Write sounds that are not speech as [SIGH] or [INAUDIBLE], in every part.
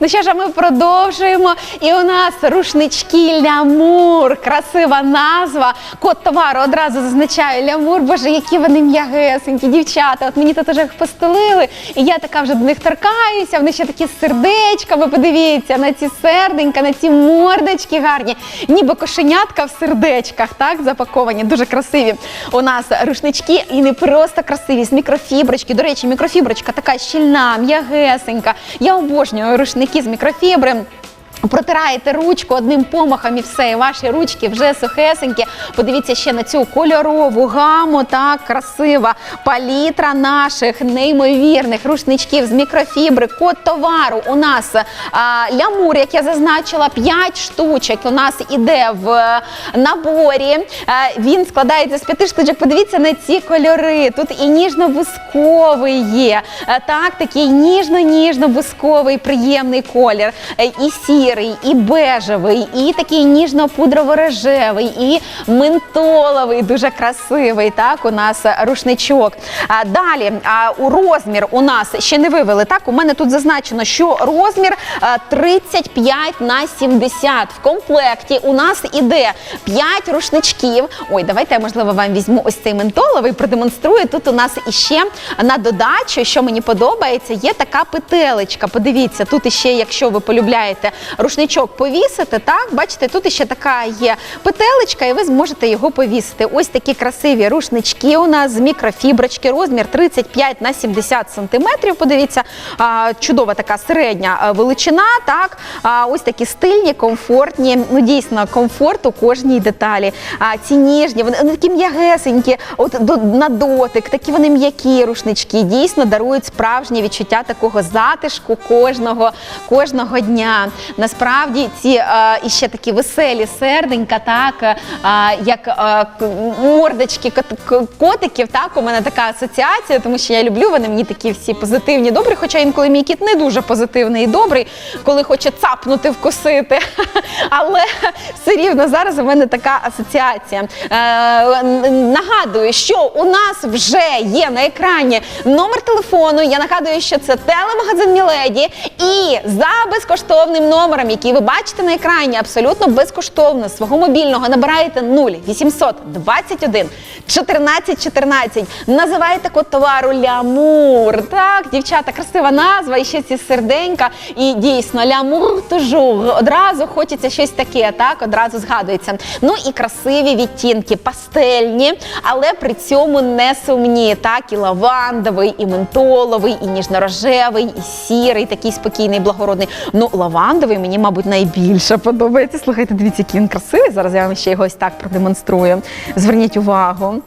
Ну що ж, а ми продовжуємо. І у нас рушнички лямур. Красива назва. Код товару одразу зазначаю лямур. Боже, які вони м'ягесенькі, дівчата. От мені тут уже їх постелили, і я така вже до них торкаюся. Вони ще такі з сердечками. Подивіться на ці серденька, на ці мордочки гарні. Ніби кошенятка в сердечках, так запаковані. Дуже красиві. У нас рушнички і не просто красиві, з мікрофіброчки. До речі, мікрофіброчка така щільна, м'ягесенька. Я обожнюю рушники з мікрофібри. Протираєте ручку одним помахом і все, і ваші ручки вже сухесенькі. Подивіться ще на цю кольорову гаму, так красива палітра наших неймовірних рушничків з мікрофібри. Код товару у нас а, лямур, як я зазначила, 5 штучок. У нас іде в наборі. Е, він складається з 5 штучок. Подивіться на ці кольори. Тут і ніжно-бусковий є. Е, так, такий ніжно-ніжно-бусковий, приємний колір. Е, І сірий, і бежевий, і такий ніжно-пудрово-рожевий, і ментоловий, дуже красивий. Так, у нас рушничок. А, далі а, у розмір у нас ще не вивели. Так, у мене тут зазначено, що розмір 35 на 70. В комплекті у нас іде 5 рушничків. Ой, давайте я можливо вам візьму ось цей ментоловий, продемонструю. Тут у нас іще на додачу, що мені подобається, є така петелечка. Подивіться, тут іще, якщо ви полюбляєте рушничок повісити, так бачите, тут іще така є петелечка, і ви зможете його повісити. Ось такі красиві рушнички у нас з мікрофіброчки, розмір 35 на 70 сантиметрів. Подивіться, чудова така середня величина. Так, а, ось такі стильні, комфортні. Ну дійсно, комфорт у кожній деталі. Ці ніжні, вони, такі м'ягесенькі, от на дотик, такі вони м'які рушнички. Дійсно дарують справжнє відчуття такого затишку кожного кожного дня. Насправді ці е, іще такі веселі серденька, так е, як е, мордочки котиків. Так, у мене така асоціація, тому що я люблю вони мені такі всі позитивні, добрі. Хоча інколи мій кіт не дуже позитивний і добрий, коли хоче цапнути, вкусити. [LAUGHS] Але все рівно зараз у мене така асоціація. Нагадую, що у нас вже є на екрані номер телефону. Я нагадую, що це телемагазин Міледі. І за безкоштовним номером, який ви бачите на екрані, абсолютно безкоштовно свого мобільного набираєте 0 800 21 14 14. Називаєте код товару Лямур. Так, дівчата, красива назва, і ще ці серденька. І дійсно лямур тужур. Одразу хочеться щось таке, так, одразу згадується. Ну і красиві відтінки, пастельні, але при цьому не сумні. Так, і лавандовий, і ментоловий, і ніжно-рожевий, і сірий, такий спокійний, благородний. Ну, лавандовий мені, мабуть, найбільше подобається. Слухайте, дивіться, який він красивий. Зараз я вам ще його ось так продемонструю. Зверніть увагу.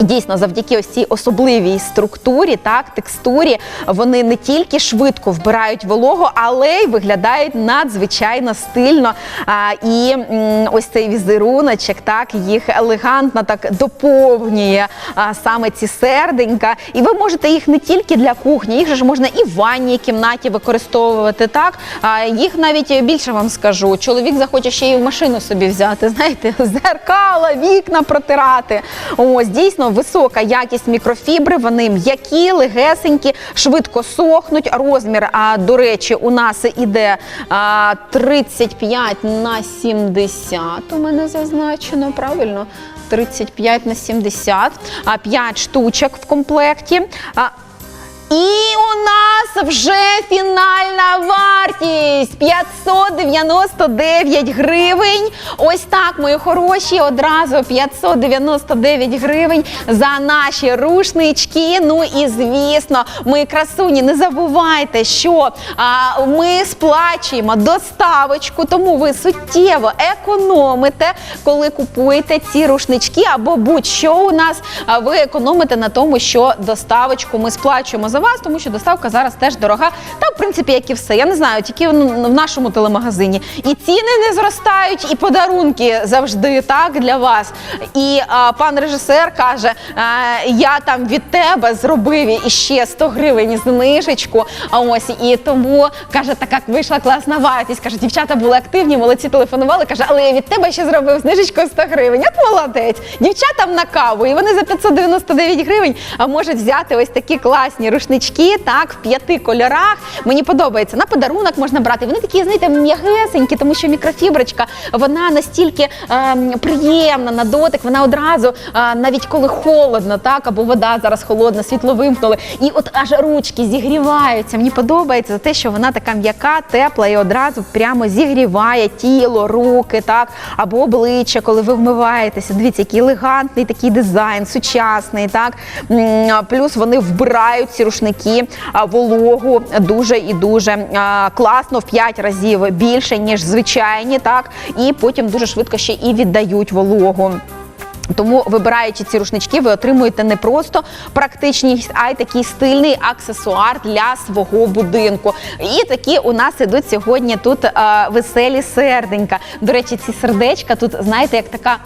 Дійсно, завдяки ось цій особливій структурі, так, текстурі, вони не тільки швидко вбирають вологу, але й виглядають надзвичайно стильно. А, і м, ось цей візеруночок, так, їх елегантно так доповнює а, саме ці серденька. І ви можете їх не тільки для кухні, їх же ж можна і в ванній кімнаті використовувати. Так, а, їх навіть більше вам скажу. Чоловік захоче ще й в машину собі взяти. Знаєте, [LAUGHS] зеркала, вікна протирати. Ось дійсно висока якість мікрофібри. Вони м'які, легесенькі, швидко сохнуть. Розмір, а до речі, у нас іде а, 35 на 70. У мене зазначено правильно. 35 на 70, а 5 штучок в комплекті. І у нас вже фінальна вартість 599 гривень. Ось так, мої хороші, одразу 599 гривень за наші рушнички. Ну і звісно, мої красуні, не забувайте, що а, ми сплачуємо доставочку, тому ви суттєво економите, коли купуєте ці рушнички або будь-що у нас. а Ви економите на тому, що доставочку ми сплачуємо за вас, тому що доставка зараз теж дорога. Та в принципі, як і все. Я не знаю, тільки в нашому телемагазині. І ціни не зростають, і подарунки завжди так для вас. І а, пан режисер каже: а, я там від тебе зробив іще 100 гривень знижечку. А ось і тому каже, така вийшла класна вартість. Каже, дівчата були активні, молодці телефонували. Каже, але я від тебе ще зробив знижечку 100 гривень. От молодець. Дівчатам на каву, і вони за 599 гривень можуть взяти ось такі класні рушнички, так, в п'яти кольорах. Мені подобається. На подарунок можна брати. Вони такі, знаєте, м'ягесенькі, тому що мікрофіброчка вона настільки ем, приємна на дотик. Вона одразу, е, навіть коли холодно, так або вода зараз холодна, світло вимкнули, і от аж ручки зігріваються. Мені подобається за те, що вона така м'яка, тепла і одразу прямо зігріває тіло, руки, так або обличчя, коли ви вмиваєтеся. Дивіться, який елегантний такий дизайн, сучасний, так плюс вони вбирають ці рушники а, вологу дуже і дуже класно в 5 разів більше ніж звичайні, так і потім дуже швидко ще і віддають вологу. Тому, вибираючи ці рушнички, ви отримуєте не просто практичність, а й такий стильний аксесуар для свого будинку. І такі у нас ідуть сьогодні тут е, веселі серденька. До речі, ці сердечка тут, знаєте, як така.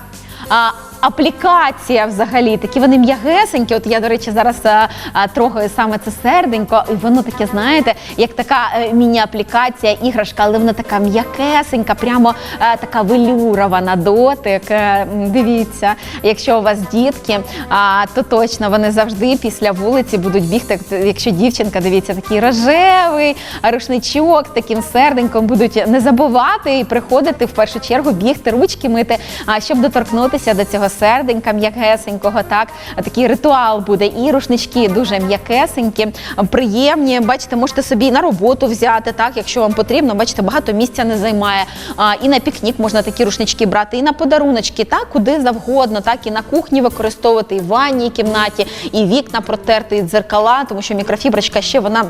А, аплікація взагалі, такі вони м'ягесенькі. От я, до речі, зараз а, а, трогаю саме це серденько, і воно таке, знаєте, як така е, міні-аплікація, іграшка, але вона така м'якесенька, прямо е, така велюрова на дотик. Е, Дивіться, якщо у вас дітки, а, то точно вони завжди після вулиці будуть бігти. Якщо дівчинка, дивіться, такий рожевий рушничок таким серденьком будуть не забувати і приходити в першу чергу бігти, ручки мити, а щоб доторкнутися до цього серденька м'якесенького. Так, такий ритуал буде. І рушнички дуже м'якесенькі, приємні. Бачите, можете собі на роботу взяти, так, якщо вам потрібно. Бачите, багато місця не займає. А, і на пікнік можна такі рушнички брати, і на подаруночки, так, куди завгодно, так, і на кухні використовувати, і в ванній кімнаті, і вікна протерти, і дзеркала, тому що мікрофіброчка ще вона.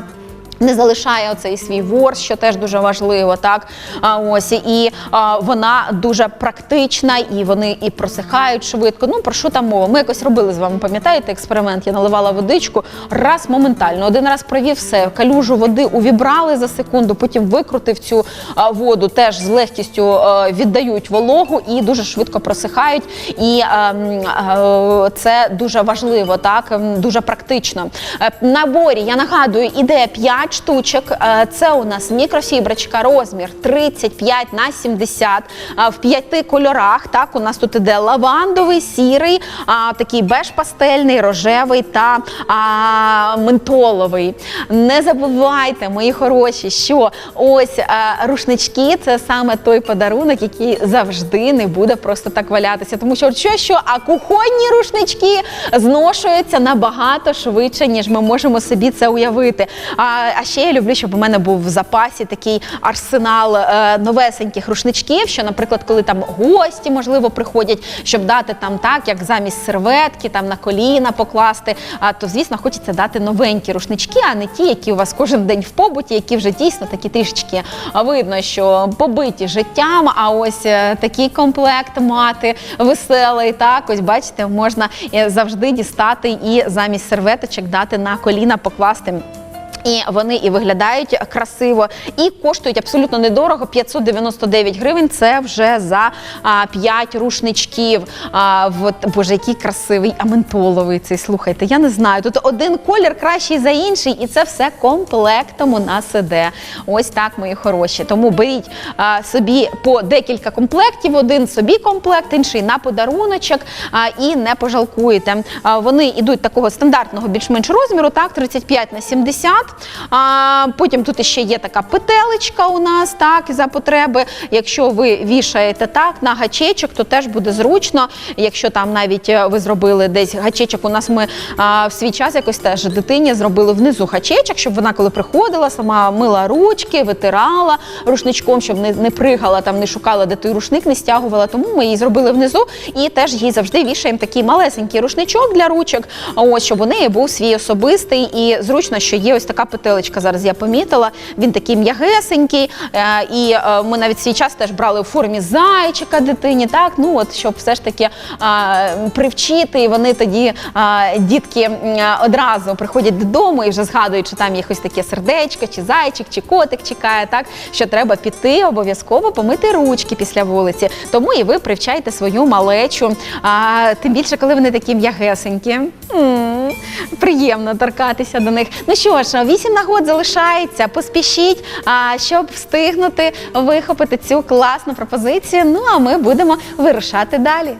Не залишає оцей свій ворс, що теж дуже важливо, так а ось і а, вона дуже практична, і вони і просихають швидко. Ну про що там мова? Ми якось робили з вами, пам'ятаєте, експеримент. Я наливала водичку раз моментально. Один раз провів все, калюжу води увібрали за секунду, потім викрутив цю а, воду, теж з легкістю а, віддають вологу і дуже швидко просихають. І а, а, це дуже важливо, так дуже практично. Е, наборі я нагадую, іде 5 штучок. Е, Це у нас мікрофіброчка, розмір 35 на 70 е, в п'яти кольорах. Так, у нас тут іде лавандовий, сірий, такий беж пастельний, рожевий та ментоловий. Не забувайте, мої хороші, що ось е, рушнички це саме той подарунок, який завжди не буде просто так валятися. Тому що що, що а кухонні рушнички зношуються набагато швидше, ніж ми можемо собі це уявити. А ще я люблю, щоб у мене був в запасі такий арсенал е, новесеньких рушничків, що, наприклад, коли там гості можливо приходять, щоб дати там так, як замість серветки, там на коліна покласти. А то, звісно, хочеться дати новенькі рушнички, а не ті, які у вас кожен день в побуті, які вже дійсно такі трішечки видно, що побиті життям. А ось е, такий комплект мати веселий. Так, ось бачите, можна е, завжди дістати і замість серветочок дати на коліна покласти. І вони і виглядають красиво, і коштують абсолютно недорого 599 гривень. Це вже за а, 5 рушничків. А, от, боже, який красивий, а ментоловий цей. Слухайте, я не знаю. Тут один колір кращий за інший, і це все комплектом у нас іде. Ось так, мої хороші. Тому беріть а, собі по декілька комплектів. Один собі комплект, інший на подаруночок. А, і не пожалкуєте. А, вони йдуть такого стандартного більш-менш розміру, так, 35 на 70. А, потім тут ще є така петелечка у нас, так, за потреби. Якщо ви вішаєте так на гачечок, то теж буде зручно. Якщо там навіть е, ви зробили десь гачечок, у нас ми а, в свій час якось теж дитині зробили внизу гачечок, щоб вона, коли приходила, сама мила ручки, витирала рушничком, щоб не, не пригала, там не шукала, де той рушник, не стягувала. Тому ми її зробили внизу і теж їй завжди вішаємо такий малесенький рушничок для ручок. Ось щоб у неї був свій особистий і зручно, що є ось така петелечка. Зараз я помітила. Він такий м'ягесенький. е, І е, ми навіть свій час теж брали у формі зайчика дитині. Так, ну от щоб все ж таки привчити, і вони тоді дітки одразу приходять додому і вже згадують, що там є ось таке сердечко, чи зайчик, чи котик чекає. Так що треба піти обов'язково помити ручки після вулиці. Тому і ви привчайте свою малечу. А, тим більше, коли вони такі м'ягесенькі. М, Приємно торкатися до них. Ну що ж, вісім нагод залишається. Поспішіть, щоб встигнути вихопити цю класну пропозицію. Ну а ми будемо вирушати далі.